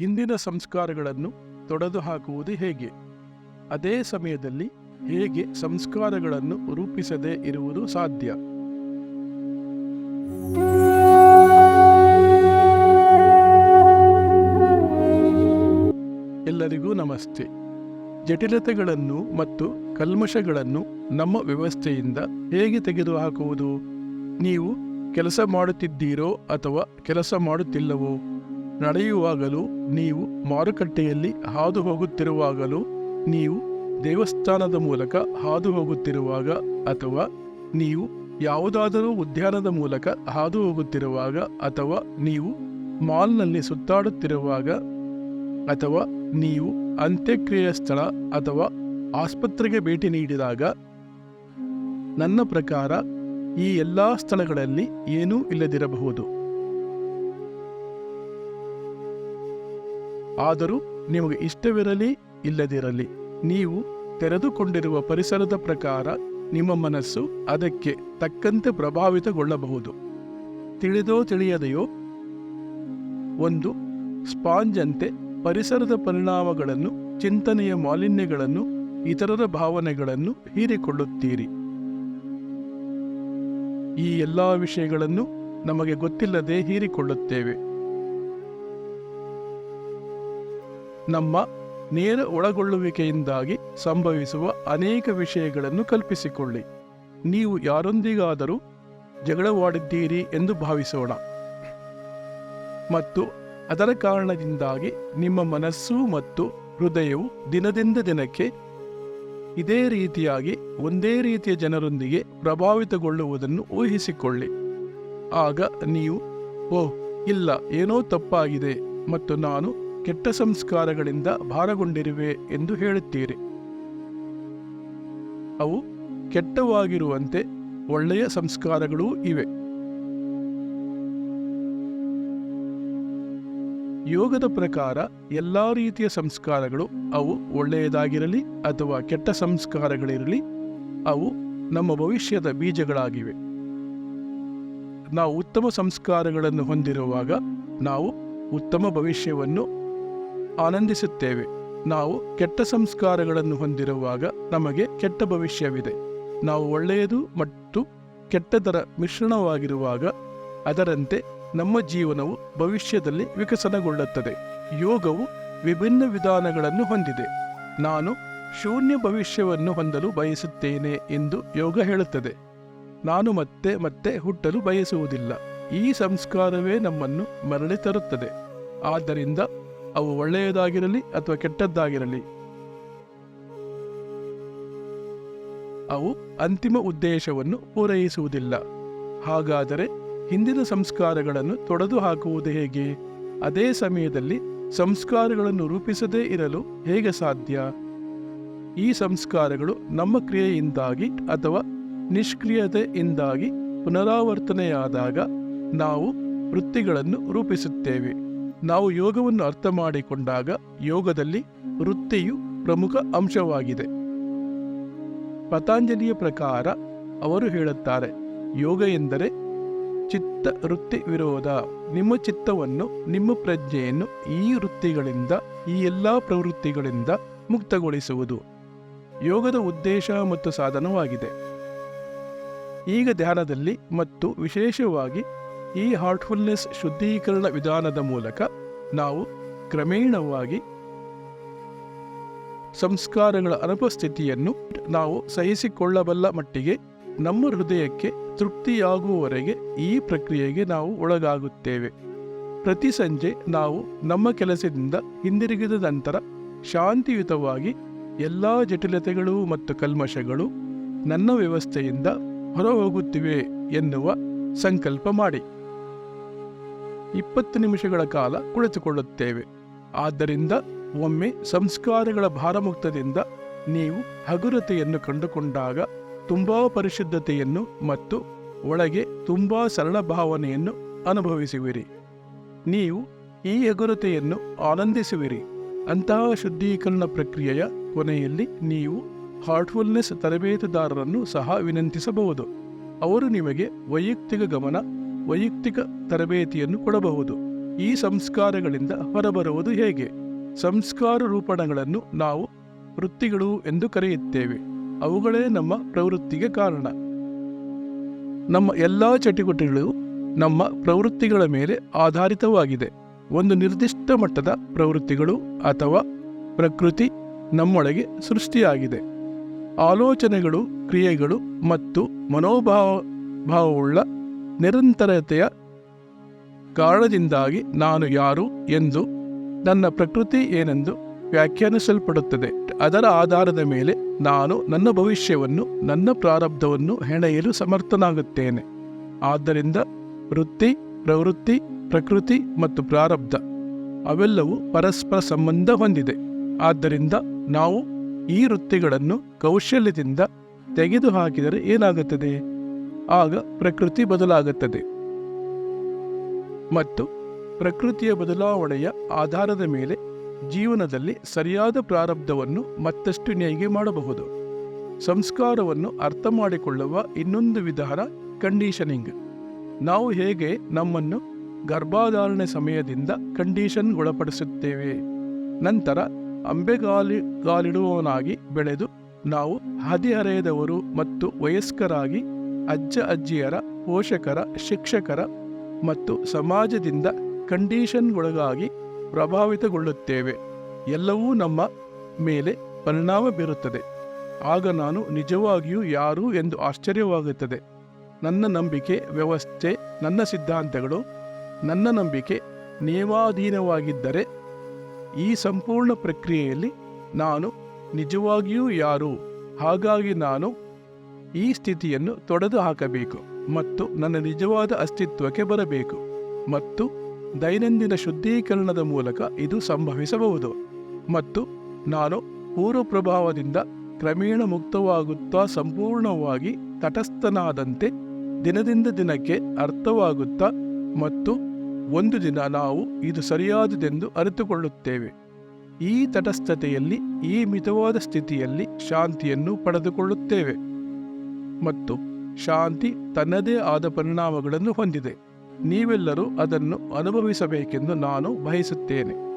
ಹಿಂದಿನ ಸಂಸ್ಕಾರಗಳನ್ನು ತೊಡೆದು ಹಾಕುವುದು ಹೇಗೆ? ಅದೇ ಸಮಯದಲ್ಲಿ ಹೇಗೆ ಸಂಸ್ಕಾರಗಳನ್ನು ರೂಪಿಸದೇ ಇರುವುದು ಸಾಧ್ಯ? ಎಲ್ಲರಿಗೂ ನಮಸ್ತೆ. ಜಟಿಲತೆಗಳನ್ನು ಮತ್ತು ಕಲ್ಮಶಗಳನ್ನು ನಮ್ಮ ವ್ಯವಸ್ಥೆಯಿಂದ ಹೇಗೆ ತೆಗೆದುಹಾಕುವುದು? ನೀವು ಕೆಲಸ ಮಾಡುತ್ತಿದ್ದೀರೋ ಅಥವಾ ಕೆಲಸ ಮಾಡುತ್ತಿಲ್ಲವೋ? ನಡೆಯುವಾಗಲೂ ನೀವು ಮಾರುಕಟ್ಟೆಯಲ್ಲಿ ಹಾದು ಹೋಗುತ್ತಿರುವಾಗಲೂ ನೀವು ದೇವಸ್ಥಾನದ ಮೂಲಕ ಹಾದು ಹೋಗುತ್ತಿರುವಾಗ ಅಥವಾ ನೀವು ಯಾವುದಾದರೂ ಉದ್ಯಾನದ ಮೂಲಕ ಹಾದು ಹೋಗುತ್ತಿರುವಾಗ ಅಥವಾ ನೀವು ಮಾಲ್ನಲ್ಲಿ ಸುತ್ತಾಡುತ್ತಿರುವಾಗ ಅಥವಾ ನೀವು ಅಂತ್ಯಕ್ರಿಯೆಯ ಸ್ಥಳ ಅಥವಾ ಆಸ್ಪತ್ರೆಗೆ ಭೇಟಿ ನೀಡಿದಾಗ ನನ್ನ ಪ್ರಕಾರ ಈ ಎಲ್ಲ ಸ್ಥಳಗಳಲ್ಲಿ ಏನೂ ಇಲ್ಲದಿರಬಹುದು. ಆದರೂ ನಿಮಗೆ ಇಷ್ಟವಿರಲಿ, ಇಲ್ಲದಿರಲಿ. ನೀವು ತೆರೆದುಕೊಂಡಿರುವ ಪರಿಸರದ ಪ್ರಕಾರ ನಿಮ್ಮ ಮನಸ್ಸು ಅದಕ್ಕೆ ತಕ್ಕಂತೆ ಪ್ರಭಾವಿತಗೊಳ್ಳಬಹುದು. ತಿಳಿದೋ ತಿಳಿಯದೆಯೋ? ಒಂದು, ಸ್ಪಾಂಜಂತೆ ಪರಿಸರದ ಪರಿಣಾಮಗಳನ್ನು, ಚಿಂತನೆಯ ಮಾಲಿನ್ಯಗಳನ್ನು, ಇತರರ ಭಾವನೆಗಳನ್ನು ಹೀರಿಕೊಳ್ಳುತ್ತೀರಿ. ಈ ಎಲ್ಲ ವಿಷಯಗಳನ್ನು ನಮಗೆ ಗೊತ್ತಿಲ್ಲದೆ ಹೀರಿಕೊಳ್ಳುತ್ತೇವೆ. ನಮ್ಮ ನೇರ ಒಳಗೊಳ್ಳುವಿಕೆಯಿಂದಾಗಿ ಸಂಭವಿಸುವ ಅನೇಕ ವಿಷಯಗಳನ್ನು ಕಲ್ಪಿಸಿಕೊಳ್ಳಿ. ನೀವು ಯಾರೊಂದಿಗಾದರೂ ಜಗಳವಾಡಿದ್ದೀರಿ ಎಂದು ಭಾವಿಸೋಣ. ಮತ್ತು ಅದರ ಕಾರಣದಿಂದಾಗಿ ನಿಮ್ಮ ಮನಸ್ಸು ಮತ್ತು ಹೃದಯವು ದಿನದಿಂದ ದಿನಕ್ಕೆ ಇದೇ ರೀತಿಯಾಗಿ ಒಂದೇ ರೀತಿಯ ಜನರೊಂದಿಗೆ ಪ್ರಭಾವಿತಗೊಳ್ಳುವುದನ್ನು ಊಹಿಸಿಕೊಳ್ಳಿ. ಆಗ ನೀವು, ಓಹ್, ಇಲ್ಲ, ಏನೋ ತಪ್ಪಾಗಿದೆ ಮತ್ತು ನಾನು ಕೆಟ್ಟ ಸಂಸ್ಕಾರಗಳಿಂದ ಭಾರಗೊಂಡಿರುವೆ ಎಂದು ಹೇಳುತ್ತೀರಿ. ಅವು ಕೆಟ್ಟವಾಗಿರುವಂತೆ ಒಳ್ಳೆಯ ಸಂಸ್ಕಾರಗಳೂ ಇವೆ. ಯೋಗದ ಪ್ರಕಾರ ಎಲ್ಲ ರೀತಿಯ ಸಂಸ್ಕಾರಗಳು ಅವು ಒಳ್ಳೆಯದಾಗಿರಲಿ ಅಥವಾ ಕೆಟ್ಟ ಸಂಸ್ಕಾರಗಳಿರಲಿ, ಅವು ನಮ್ಮ ಭವಿಷ್ಯದ ಬೀಜಗಳಾಗಿವೆ. ನಾವು ಉತ್ತಮ ಸಂಸ್ಕಾರಗಳನ್ನು ಹೊಂದಿರುವಾಗ ನಾವು ಉತ್ತಮ ಭವಿಷ್ಯವನ್ನು ಆನಂದಿಸುತ್ತೇವೆ. ನಾವು ಕೆಟ್ಟ ಸಂಸ್ಕಾರಗಳನ್ನು ಹೊಂದಿರುವಾಗ ನಮಗೆ ಕೆಟ್ಟ ಭವಿಷ್ಯವಿದೆ. ನಾವು ಒಳ್ಳೆಯದು ಮತ್ತು ಕೆಟ್ಟದರ ಮಿಶ್ರಣವಾಗಿರುವಾಗ ಅದರಂತೆ ನಮ್ಮ ಜೀವನವು ಭವಿಷ್ಯದಲ್ಲಿ ವಿಕಸನಗೊಳ್ಳುತ್ತದೆ. ಯೋಗವು ವಿಭಿನ್ನ ವಿಧಾನಗಳನ್ನು ಹೊಂದಿದೆ. ನಾನು ಶೂನ್ಯ ಭವಿಷ್ಯವನ್ನು ಹೊಂದಲು ಬಯಸುತ್ತೇನೆ ಎಂದು ಯೋಗ ಹೇಳುತ್ತದೆ. ನಾನು ಮತ್ತೆ ಮತ್ತೆ ಹುಟ್ಟಲು ಬಯಸುವುದಿಲ್ಲ. ಈ ಸಂಸ್ಕಾರವೇ ನಮ್ಮನ್ನು ಮರಳಿ ತರುತ್ತದೆ. ಆದ್ದರಿಂದ ಅವು ಒಳ್ಳೆಯದಾಗಿರಲಿ ಅಥವಾ ಕೆಟ್ಟದ್ದಾಗಿರಲಿ? ಅವು ಅಂತಿಮ ಉದ್ದೇಶವನ್ನು ಪೂರೈಸುವುದಿಲ್ಲ. ಹಾಗಾದರೆ ಹಿಂದಿನ ಸಂಸ್ಕಾರಗಳನ್ನು ತೊಡೆದು ಹಾಕುವುದು ಹೇಗೆ? ಅದೇ ಸಮಯದಲ್ಲಿ ಸಂಸ್ಕಾರಗಳನ್ನು ರೂಪಿಸದೇ ಇರಲು ಹೇಗೆ ಸಾಧ್ಯ? ಈ ಸಂಸ್ಕಾರಗಳು ನಮ್ಮ ಕ್ರಿಯೆಯಿಂದಾಗಿ ಅಥವಾ ನಿಷ್ಕ್ರಿಯತೆಯಿಂದಾಗಿ ಪುನರಾವರ್ತನೆಯಾದಾಗ ನಾವು ವೃತ್ತಿಗಳನ್ನು ರೂಪಿಸುತ್ತೇವೆ. ನಾವು ಯೋಗವನ್ನು ಅರ್ಥ ಮಾಡಿಕೊಂಡಾಗ ಯೋಗದಲ್ಲಿ ವೃತ್ತಿಯು ಪ್ರಮುಖ ಅಂಶವಾಗಿದೆ. ಪತಾಂಜಲಿಯ ಪ್ರಕಾರ ಅವರು ಹೇಳುತ್ತಾರೆ, ಯೋಗ ಎಂದರೆ ಚಿತ್ತ ವೃತ್ತಿ ವಿರೋಧ. ನಿಮ್ಮ ಚಿತ್ತವನ್ನು, ನಿಮ್ಮ ಪ್ರಜ್ಞೆಯನ್ನು ಈ ವೃತ್ತಿಗಳಿಂದ, ಈ ಎಲ್ಲ ಪ್ರವೃತ್ತಿಗಳಿಂದ ಮುಕ್ತಗೊಳಿಸುವುದು. ಯೋಗದ ಉದ್ದೇಶ ಮತ್ತು ಸಾಧನವಾಗಿದೆ. ಈಗ ಧ್ಯಾನದಲ್ಲಿ ಮತ್ತು ವಿಶೇಷವಾಗಿ ಈ ಹಾರ್ಟ್ಫುಲ್ನೆಸ್ ಶುದ್ಧೀಕರಣ ವಿಧಾನದ ಮೂಲಕ ನಾವು ಕ್ರಮೇಣವಾಗಿ ಸಂಸ್ಕಾರಗಳ ಅನುಪಸ್ಥಿತಿಯನ್ನು ನಾವು ಸಹಿಸಿಕೊಳ್ಳಬಲ್ಲ ಮಟ್ಟಿಗೆ ನಮ್ಮ ಹೃದಯಕ್ಕೆ ತೃಪ್ತಿಯಾಗುವವರೆಗೆ ಈ ಪ್ರಕ್ರಿಯೆಗೆ ನಾವು ಒಳಗಾಗುತ್ತೇವೆ. ಪ್ರತಿ ಸಂಜೆ ನಾವು ನಮ್ಮ ಕೆಲಸದಿಂದ ಹಿಂದಿರುಗಿದ ನಂತರ ಶಾಂತಿಯುತವಾಗಿ ಎಲ್ಲ ಜಟಿಲತೆಗಳು ಮತ್ತು ಕಲ್ಮಶಗಳು ನನ್ನ ವ್ಯವಸ್ಥೆಯಿಂದ ಹೊರಹೋಗುತ್ತಿವೆ ಎನ್ನುವ ಸಂಕಲ್ಪ ಮಾಡಿ. ಇಪ್ಪತ್ತು ನಿಮಿಷಗಳ ಕಾಲ ಕುಳಿತುಕೊಳ್ಳುತ್ತೇವೆ. ಆದ್ದರಿಂದ ಒಮ್ಮೆ ಸಂಸ್ಕಾರಗಳ ಭಾರಮುಕ್ತದಿಂದ ನೀವು ಹಗುರತೆಯನ್ನು ಕಂಡುಕೊಂಡಾಗ ತುಂಬಾ ಪರಿಶುದ್ಧತೆಯನ್ನು ಮತ್ತು ಒಳಗೆ ತುಂಬಾ ಸರಳ ಭಾವನೆಯನ್ನು ಅನುಭವಿಸುವಿರಿ. ನೀವು ಈ ಹಗುರತೆಯನ್ನು ಆನಂದಿಸುವಿರಿ. ಅಂತಹ ಶುದ್ಧೀಕರಣ ಪ್ರಕ್ರಿಯೆಯ ಕೊನೆಯಲ್ಲಿ ನೀವು ಹಾರ್ಟ್ಫುಲ್ನೆಸ್ ತರಬೇತುದಾರರನ್ನು ಸಹ ವಿನಂತಿಸಬಹುದು. ಅವರು ನಿಮಗೆ ವೈಯಕ್ತಿಕ ಗಮನ ವೈಯಕ್ತಿಕ ತರಬೇತಿಯನ್ನು ಕೊಡಬಹುದು. ಈ ಸಂಸ್ಕಾರಗಳಿಂದ ಹೊರಬರುವುದು ಹೇಗೆ? ಸಂಸ್ಕಾರ ರೂಪಣಗಳನ್ನು ನಾವು ವೃತ್ತಿಗಳು ಎಂದು ಕರೆಯುತ್ತೇವೆ. ಅವುಗಳೇ ನಮ್ಮ ಪ್ರವೃತ್ತಿಗೆ ಕಾರಣ. ನಮ್ಮ ಎಲ್ಲ ಚಟುವಟಿಕೆಗಳು ನಮ್ಮ ಪ್ರವೃತ್ತಿಗಳ ಮೇಲೆ ಆಧಾರಿತವಾಗಿದೆ. ಒಂದು ನಿರ್ದಿಷ್ಟ ಮಟ್ಟದ ಪ್ರವೃತ್ತಿಗಳು ಅಥವಾ ಪ್ರಕೃತಿ ನಮ್ಮೊಳಗೆ ಸೃಷ್ಟಿಯಾಗಿದೆ. ಆಲೋಚನೆಗಳು, ಕ್ರಿಯೆಗಳು ಮತ್ತು ಮನೋಭಾವ ಭಾವವುಳ್ಳ ನಿರಂತರತೆಯ ಕಾರಣದಿಂದಾಗಿ ನಾನು ಯಾರು ಎಂದು ನನ್ನ ಪ್ರಕೃತಿ ಏನೆಂದು ವ್ಯಾಖ್ಯಾನಿಸಲ್ಪಡುತ್ತದೆ. ಅದರ ಆಧಾರದ ಮೇಲೆ ನಾನು ನನ್ನ ಭವಿಷ್ಯವನ್ನು, ನನ್ನ ಪ್ರಾರಬ್ಧವನ್ನು ಹೆಣೆಯಲು ಸಮರ್ಥನಾಗುತ್ತೇನೆ. ಆದ್ದರಿಂದ ವೃತ್ತಿ, ಪ್ರವೃತ್ತಿ, ಪ್ರಕೃತಿ ಮತ್ತು ಪ್ರಾರಬ್ಧ ಅವೆಲ್ಲವೂ ಪರಸ್ಪರ ಸಂಬಂಧ ಹೊಂದಿದೆ. ಆದ್ದರಿಂದ ನಾವು ಈ ವೃತ್ತಿಗಳನ್ನು ಕೌಶಲ್ಯದಿಂದ ತೆಗೆದುಹಾಕಿದರೆ ಏನಾಗುತ್ತದೆ? ಆಗ ಪ್ರಕೃತಿ ಬದಲಾಗುತ್ತದೆ. ಮತ್ತು ಪ್ರಕೃತಿಯ ಬದಲಾವಣೆಯ ಆಧಾರದ ಮೇಲೆ ಜೀವನದಲ್ಲಿ ಸರಿಯಾದ ಪ್ರಾರಬ್ಧವನ್ನು ಮತ್ತಷ್ಟು ನೇಯ್ಗೆ ಮಾಡಬಹುದು. ಸಂಸ್ಕಾರವನ್ನು ಅರ್ಥ ಮಾಡಿಕೊಳ್ಳುವ ಇನ್ನೊಂದು ವಿಧಾನ ಕಂಡೀಷನಿಂಗ್ ನಾವು ಹೇಗೆ ನಮ್ಮನ್ನು ಗರ್ಭಧಾರಣೆ ಸಮಯದಿಂದ ಕಂಡೀಷನ್ಗೊಳಪಡಿಸುತ್ತೇವೆ ನಂತರ ಅಂಬೆಗಾಲಿ ಗಾಲಿಡುವವನಾಗಿ ಬೆಳೆದು ನಾವು ಹದಿಹರೆಯದವರು ಮತ್ತು ವಯಸ್ಕರಾಗಿ ಅಜ್ಜ ಅಜ್ಜಿಯರ, ಪೋಷಕರ, ಶಿಕ್ಷಕರ ಮತ್ತು ಸಮಾಜದಿಂದ ಕಂಡೀಷನ್ಗೊಳಗಾಗಿ ಪ್ರಭಾವಿತಗೊಳ್ಳುತ್ತೇವೆ. ಎಲ್ಲವೂ ನಮ್ಮ ಮೇಲೆ ಪರಿಣಾಮ ಬೀರುತ್ತದೆ. ಆಗ ನಾನು ನಿಜವಾಗಿಯೂ ಯಾರು ಎಂದು ಆಶ್ಚರ್ಯವಾಗುತ್ತದೆ. ನನ್ನ ನಂಬಿಕೆ ವ್ಯವಸ್ಥೆ, ನನ್ನ ಸಿದ್ಧಾಂತಗಳು, ನನ್ನ ನಂಬಿಕೆ ನಿಯಮಾಧೀನವಾಗಿದ್ದರೆ ಈ ಸಂಪೂರ್ಣ ಪ್ರಕ್ರಿಯೆಯಲ್ಲಿ ನಾನು ನಿಜವಾಗಿಯೂ ಯಾರು? ಹಾಗಾಗಿ ನಾನು ಈ ಸ್ಥಿತಿಯನ್ನು ತೊಡೆದು ಹಾಕಬೇಕು ಮತ್ತು ನನ್ನ ನಿಜವಾದ ಅಸ್ತಿತ್ವಕ್ಕೆ ಬರಬೇಕು ಮತ್ತು ದೈನಂದಿನ ಶುದ್ಧೀಕರಣದ ಮೂಲಕ ಇದು ಸಂಭವಿಸಬಹುದು ಮತ್ತು ನಾನು ಪೂರ್ವ ಪ್ರಭಾವದಿಂದ ಕ್ರಮೇಣ ಮುಕ್ತವಾಗುತ್ತಾ ಸಂಪೂರ್ಣವಾಗಿ ತಟಸ್ಥನಾದಂತೆ ದಿನದಿಂದ ದಿನಕ್ಕೆ ಅರ್ಥವಾಗುತ್ತಾ ಮತ್ತು ಒಂದು ದಿನ ನಾವು ಇದು ಸರಿಯಾದುದೆಂದು ಅರಿತುಕೊಳ್ಳುತ್ತೇವೆ. ಈ ತಟಸ್ಥತೆಯಲ್ಲಿ ಈ ಮಿತವಾದ ಸ್ಥಿತಿಯಲ್ಲಿ ಶಾಂತಿಯನ್ನು ಪಡೆದುಕೊಳ್ಳುತ್ತೇವೆ. ಮತ್ತು ಶಾಂತಿ ತನ್ನದೇ ಆದ ಪರಿಣಾಮಗಳನ್ನು ಹೊಂದಿದೆ. ನೀವೆಲ್ಲರೂ ಅದನ್ನು ಅನುಭವಿಸಬೇಕೆಂದು ನಾನು ಬಯಸುತ್ತೇನೆ.